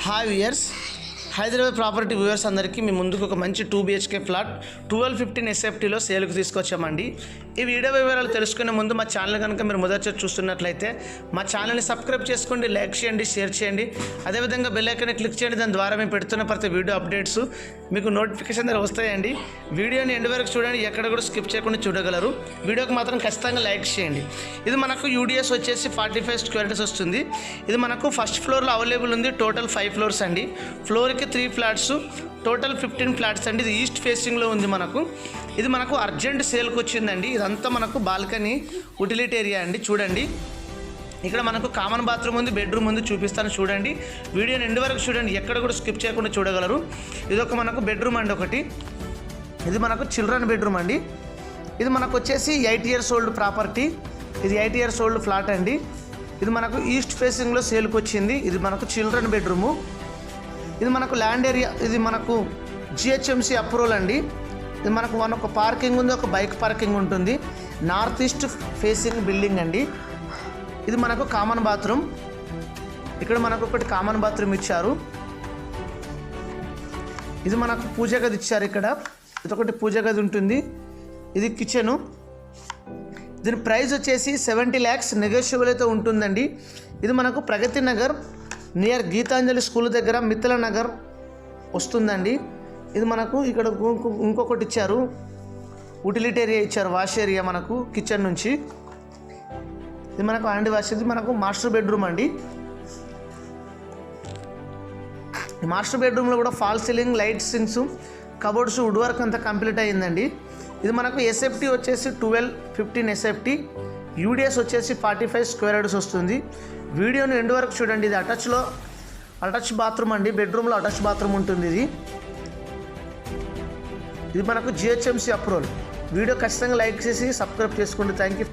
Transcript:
have years. Hyderabad property viewers అందరికీ మీ ముందుకు ఒక మంచి two BHK flat twelve fifty ఎస్ఎఫ్టీలో సేల్కి తీసుకొచ్చామండి. ఈ వీడియో వివరాలు తెలుసుకునే ముందు మా ఛానల్ కనుక మీరు మొదటి చూస్తున్నట్లయితే మా ఛానల్ని సబ్స్క్రైబ్ చేసుకోండి లైక్ చేయండి షేర్ చేయండి. అదేవిధంగా బెల్ ఐకాన్ని క్లిక్ చేయండి దాని ద్వారా మేము పెడుతున్న ప్రతి వీడియో అప్డేట్స్ మీకు నోటిఫికేషన్ ద్వారా వస్తాయండి. వీడియోని ఎండ్ వరకు చూడండి ఎక్కడ కూడా స్కిప్ చేయకుండా చూడగలరు. వీడియోకి మాత్రం ఖచ్చితంగా లైక్ చేయండి. ఇది మనకు యూడిఎస్ వచ్చేసి ఫార్టీ ఫైవ్ స్క్వేర్స్ వస్తుంది. ఇది మనకు ఫస్ట్ ఫ్లోర్లో అవైలబుల్ ఉంది టోటల్ ఫైవ్ ఫ్లోర్స్ అండి. ఫ్లోర్కి three flats total fifteen flats అండి. ఇది ఈస్ట్ ఫేసింగ్లో ఉంది మనకు. ఇది మనకు అర్జెంట్ సేల్కి వచ్చిందండి. ఇదంతా మనకు బాల్కనీ ఉటిలిటీ ఏరియా అండి. చూడండి. ఇక్కడ మనకు కామన్ బాత్రూమ్ ఉంది బెడ్రూమ్ ఉంది చూపిస్తాను చూడండి. వీడియో రెండు వరకు చూడండి. ఎక్కడ కూడా స్కిప్ చేయకుండా చూడగలరు. ఇది ఒక మనకు బెడ్రూమ్ అండి ఒకటి. ఇది మనకు చిల్డ్రన్ బెడ్రూమ్ అండి. ఇది మనకు వచ్చేసి ఎయిట్ ఇయర్స్ ఓల్డ్ ప్రాపర్టీ ఇది ఎయిట్ ఇయర్స్ ఓల్డ్ ఫ్లాట్ అండి. ఇది మనకు ఈస్ట్ ఫేసింగ్లో సేల్కి వచ్చింది. ఇది మనకు చిల్డ్రన్ బెడ్రూము ఇది మనకు ల్యాండ్ ఏరియా ఇది మనకు జిహెచ్ఎంసీ అప్రూవల్ అండి. ఇది మనకు వన్ ఒక పార్కింగ్ ఉంది ఒక బైక్ పార్కింగ్ ఉంటుంది. నార్త్ ఈస్ట్ ఫేసింగ్ బిల్డింగ్ అండి. ఇది మనకు కామన్ బాత్రూమ్ ఇక్కడ మనకు ఒకటి కామన్ బాత్రూమ్ ఇచ్చారు. ఇది మనకు పూజ గది ఇచ్చారు ఇక్కడ. ఇది ఒకటి పూజ గది ఉంటుంది. ఇది కిచెను దీని ప్రైస్ వచ్చేసి సెవెంటీ ల్యాక్స్ నెగోషియబుల్ అయితే ఉంటుందండి. ఇది మనకు ప్రగతి నగర్ నియర్ గీతాంజలి స్కూల్ దగ్గర మిత్తల నగర్ వస్తుందండి. ఇది మనకు ఇక్కడ ఇంకొకటి ఇచ్చారు. ఉటిలిటీ ఏరియా ఇచ్చారు వాష్ ఏరియా మనకు కిచెన్ నుంచి. ఇది మనకు హ్యాండ్ వాష్ ఇది మనకు మాస్టర్ బెడ్రూమ్ అండి. ఈ మాస్టర్ బెడ్రూమ్లో కూడా fall ceiling lightings cupboards wood work అంతా కంప్లీట్ అయ్యిందండి. ఇది మనకు ఎస్ఎఫ్టీ వచ్చేసి ట్వెల్వ్ ఫిఫ్టీన్ ఎస్ఎఫ్టీ యూడిఎస్ వచ్చేసి ఫార్టీ ఫైవ్ స్క్వేర్ యార్డ్స్ వస్తుంది. వీడియోని ఎండ్ వరకు చూడండి. ఇది అటాచ్లో అటాచ్ బాత్రూమ్ అండి. బెడ్రూమ్లో అటాచ్ బాత్రూమ్ ఉంటుంది ఇది. ఇది మనకు జిహెచ్ఎంసీ అప్రూవల్ వీడియో ఖచ్చితంగా లైక్ చేసి సబ్స్క్రైబ్ చేసుకోండి. Thank you